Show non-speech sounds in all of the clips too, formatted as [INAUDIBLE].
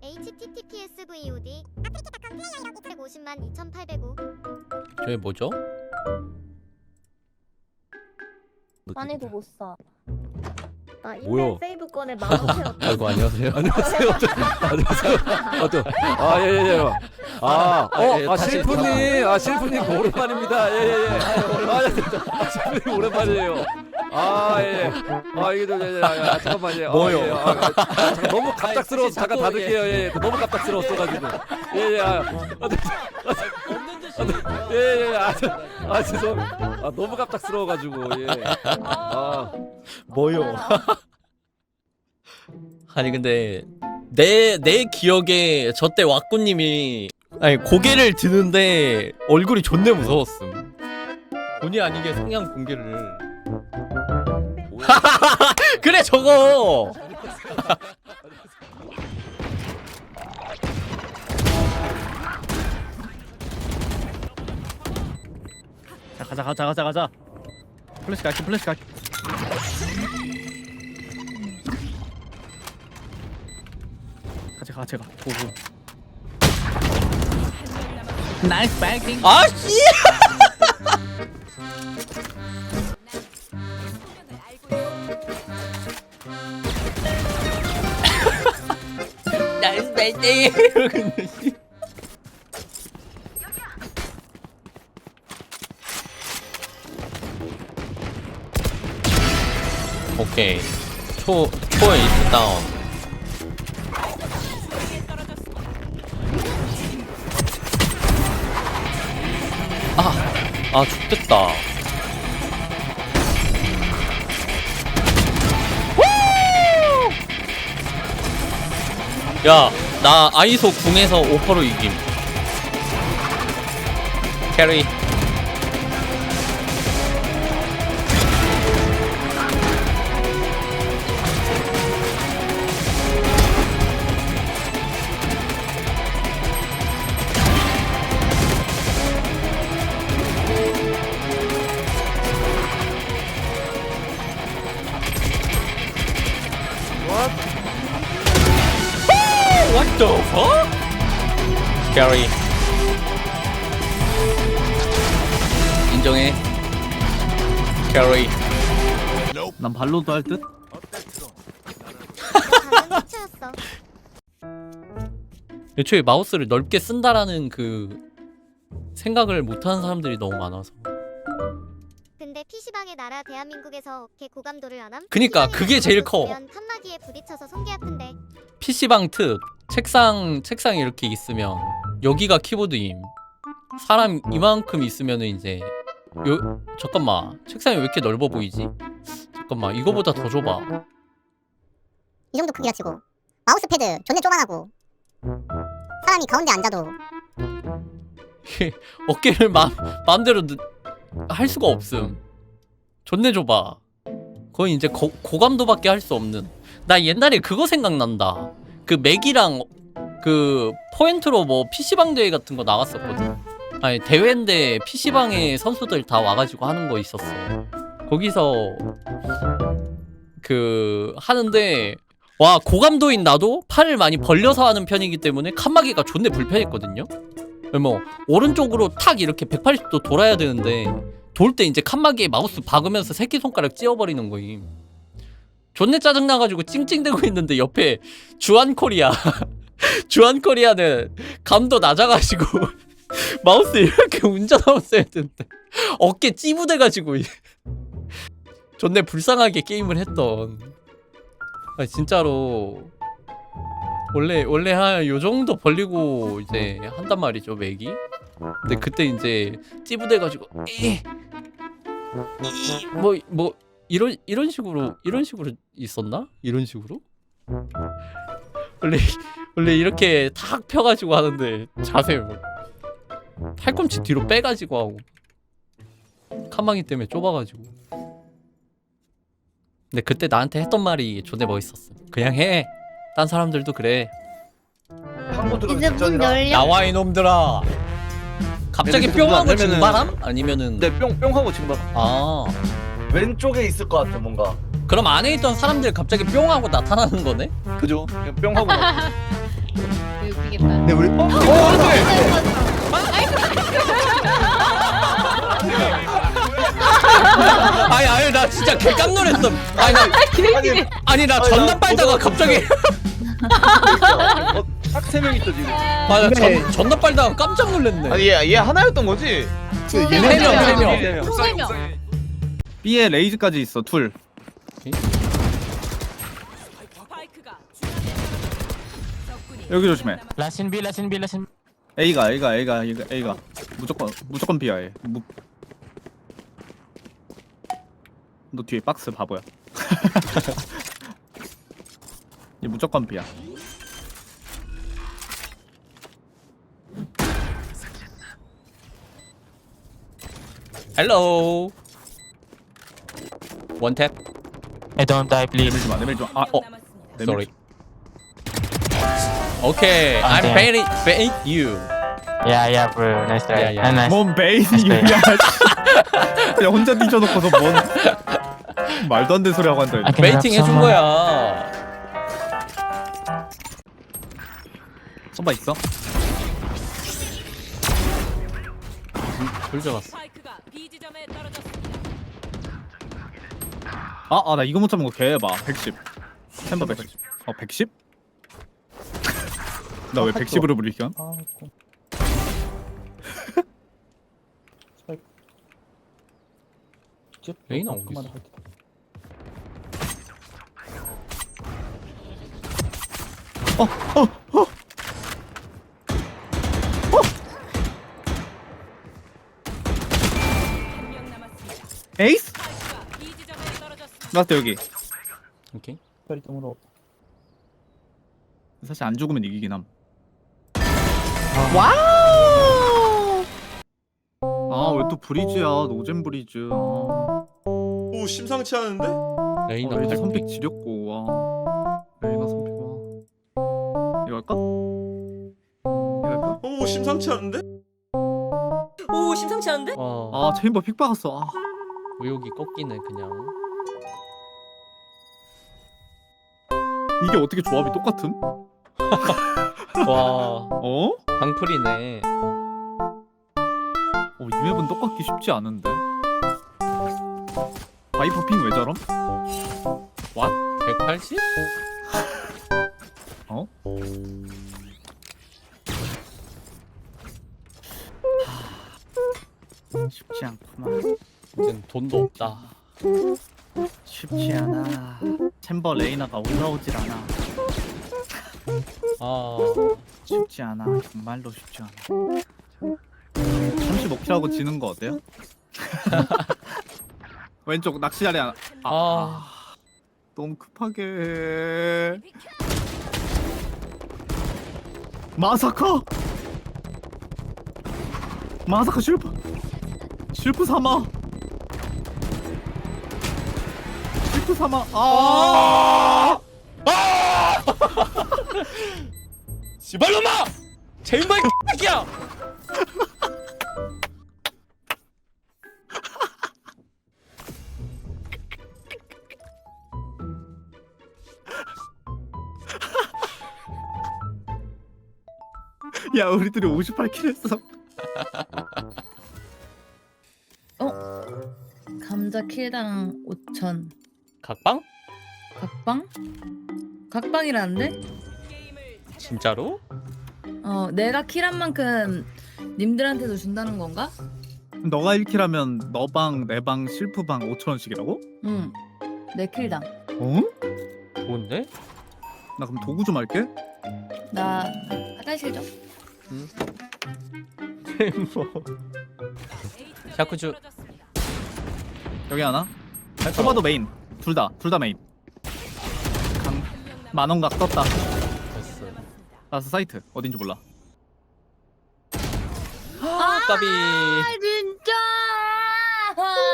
https vod 150만 2805 저게 뭐죠? 아니 그거 못 사. 나 뭐야? 이메일 세이브권에 만원 채웠다. 아이고 안녕하세요. 안녕하세요. 안녕하세요. 아, 또, 아, 예, 예, 예. 아, 아, 예, 어, 아, 다시 실프님, 아, 실프님 오랜만입니다. 예, 예, 예. 아, 아, 실프님 오랜만이에요. 아, 예, 예. 아, 이게 좀, 예, 예. 아, 아, 잠깐만, 예. 아, 뭐요? 예, 아, 아, 잠깐, 너무 갑작스러워서 아니, 잠깐 자꾸, 닫을게요. 예, 예. 너무 갑작스러웠어가지고. 예, 예. 아, 예, 예. 아, 저- 아, 죄송. 아, 너무 갑작스러워가지고. 예. 아, 뭐요? [LAUGHS] 아니 근데 내 내 기억에 저 때 왁구님이 아니 고개를 드는데 얼굴이 존내 무서웠음. 본의 아니게 성향 공개를. [LAUGHS] 그래 저거. [LAUGHS] 자 가자 가자 가자 가자. 플래시 갈게 플래시 갈게. 가자 가 고고 나이스 백팅 아 씨. [LAUGHS] 나이스 베이팅 이러고 있네, 씨. 오케이 초 초에 이스 다운 아 아 죽겠다 야, 나 아이소 궁에서 5%로 이김. 캐리. What the fuck? 캐리. 인정해. 캐리. 난 발로도 할듯 당연 해체였어 애초에 마우스를 넓게 쓴다라는 그 생각을 못하는 사람들이 너무 많아서. 근데 PC방의 나라 대한민국에서 걔 고감도를 안 함? 그니까, 그게 제일 커. 칸막이에 부딪혀서 손개 아픈데. PC방 특 책상 책상이 이렇게 있으면 여기가 키보드임. 사람 이만큼 있으면은 이제 요 잠깐만 책상이 왜 이렇게 넓어 보이지? 잠깐만 이거보다 더 좁아. 이 정도 크기가 치고. 마우스 패드 존내 쪼만하고. 사람이 가운데 앉아도. [LAUGHS] 어깨를 마, 마음대로 느- 할 수가 없음. 존내 좁아 거의 이제 고, 고감도밖에 할 수 없는. 나 옛날에 그거 생각난다. 그 맥이랑 그 포인트로 뭐 PC방 대회 같은 거 나갔었거든. 아니 대회인데 PC방에 선수들 다 와가지고 하는 거 있었어. 거기서 그 하는데 와 고감도인 나도 팔을 많이 벌려서 하는 편이기 때문에 칸막이가 존내 불편했거든요 뭐 오른쪽으로 탁 이렇게 180도 돌아야 되는데 돌 때 이제 칸막이에 마우스 박으면서 새끼손가락 찧어버리는 거임. 존내 짜증나가지고 찡찡대고 있는데 옆에 주한코리아 [LAUGHS] 주한코리아는 감도 낮아가지고 [LAUGHS] 마우스 이렇게 운전하면서 해야 되는데 어깨 찌부대가지고 [LAUGHS] 존내 불쌍하게 게임을 했던. 아 진짜로 원래 원래 한 요 정도 벌리고 이제 한단 말이죠 맥이. 근데 그때 이제 찌부대가지고 뭐뭐 뭐 이런 이런 식으로 이런 식으로 있었나? 이런 식으로? 원래 원래 이렇게 탁 펴가지고 하는데 자세 뭐 팔꿈치 뒤로 빼가지고 하고 칸막이 때문에 좁아가지고. 근데 그때 나한테 했던 말이 존내 멋있었어 그냥 해 딴 사람들도 그래 이제 문 열려. 나와 이놈들아 갑자기 근데 뿅 하고 되면은- 증바람? 아니면은 네, 뿅, 뿅 하고 지금 막 아 왼쪽에 있을 것 같아, 뭔가. 그럼 안에 있던 사람들 갑자기 뿅 하고 나타나는 거네? 그죠? 그냥 뿅 하고. 막. 웃기겠다. 네, 우리. 어, 어, 아니 아니 나 진짜 개깜 놀랐어 아니 나 아니, 아니 나 전남 나 빨다가 갑자기 어, 딱세 명 있어, 지금. 아 나 전 전남 빨다가 깜짝 놀랐네 아니 얘, 얘 하나였던 거지? 세 명, 세 명. 네 명. 세 명. B에 레이즈까지 있어 둘 여기 조심해 라신 B 라신 B 라신 A가 A가 A가 A가 A가 무조건 무조건 B야 얘 무... 너 뒤에 박스 바보야 [LAUGHS] 얘 무조건 B야 헬로 원탭 I don't die please 내밀지 마 내밀지 마 아 어. sorry 오케이 아, I'm 네. very bait you Yeah yeah bro nice try Yeah, yeah. Ah, nice 뭔 네. 유야 그냥 혼자 뒤져놓고서 뭔 말도 안 되는 소리 하고 앉아 I can 베이팅 grab 해준 someone. 거야 써봐 있어? 돌 잡았어 아, 아, 나 이거 못 잡은 거 개봐. 110. 템버 110. 어, 110? 나 왜 110으로 부리겨? 레이나 어디 있어 에이스? 라스트 여기. 오케이 사실 안 죽으면 이기긴 함. 아, 왜 또 브리즈야? 노잼 브리즈. 아, 오 심상치 않은데? 레이나 아, 팔- 선픽 지렸고, 와. 레이나 선픽 와. 이거 할까? 이거 할까? 오 심상치 않은데? 오 심상치 않은데? 와 아, 체인버 픽 박았어. 아. 의욕이 꺾이네 그냥 이게 어떻게 조합이 똑같음? [LAUGHS] 와 어? 방풀이네 어, 이 맵은 똑같기 쉽지 않은데. 바이퍼 핑왜 저럼? 180? 어? 쉽지 않구만. 이젠 돈도 없다 쉽지 않아. 챔버 레이나가 올라오질 않아. 아 쉽지 않아. 정말로 쉽지 않아. 35킬하고 지는 거 어때요? [LAUGHS] 왼쪽 낚시 자리 하나. 아, 아. 너무 급하게. 마사카. 마사카 실프. 실프 삼아. 실프 삼아. 아. 씨발놈아! 제인바이 새끼야! 야, 우리들이 58킬 했어. 감자 킬당 5천. 각방? 각방? 각방이라는데? 진짜로? 어 내가 킬한 만큼 님들한테도 준다는 건가? 너가 1킬하면 너방, 내방, 실프방 5천 원씩이라고? 응. 내 킬당. 어? 좋은데? 나 그럼 도구 좀 할게. 나 화장실 좀. 뭐 샤쿠주 여기 하나. 초바도 메인. 둘 다, 둘 다 메인. 강, 만원각 떴다. 됐어 라스 사이트 어딘지 몰라. 까비 아 진짜.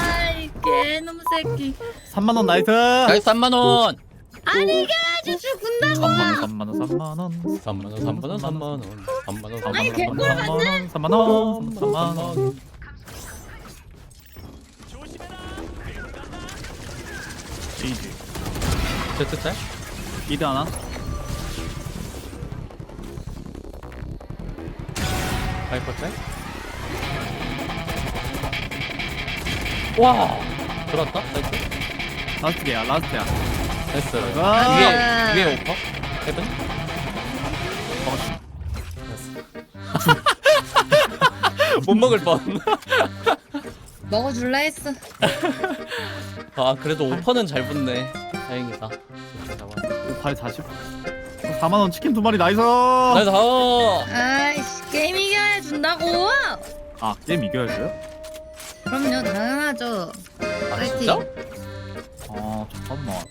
아이 개놈 새끼. 3만 원 나이스. 나이스 3만 원 아니 이게 끝까지 죽는다고 3만 원 3만 원 3만 3만원 원 3만 원 3만 원 3만 원 아니, 3만원 개꿀 3만 원 3만 원 3만 원 이지 제트 짤? 이드 하나 하이퍼 짤? 와 들어왔다? 나이스 라스트 개야 라스트 야 나이스 아. 위에 위에 오퍼? 헤븐? 못 먹을 뻔. 먹어줄라 했어 아 그래도 오퍼는 잘 붙네. 다행이다. 58 40 4만 원 치킨 두 마리 나이스 나이스. 아, 아이씨 게임 이겨야 준다고 아 게임 이겨야 돼요? 그럼요 당연하죠 아 진짜? 아 잠깐만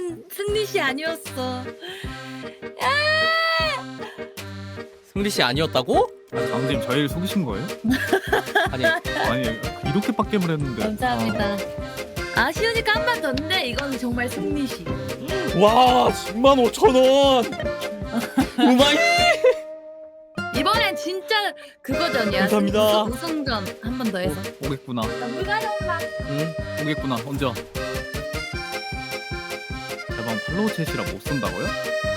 감사합니다 실은 승리 씨 아니었어. 승리 씨 아니었다고? 강님 저희를 속이신 거예요? [LAUGHS] 아니. 아니 이렇게 빡겜을 했는데. 감사합니다. 아쉬우니까 한 번 더 인데. 이건 정말 승리 씨. 와 10만 5천 원. 우마이. 이번엔 진짜 그거전이야. 감사합니다. 우승- 우승전 한 번 더 해서. 오, 오겠구나. 누가 정말 응. 오겠구나. 언제 대박 팔로우 챗이라 못 쓴다고요?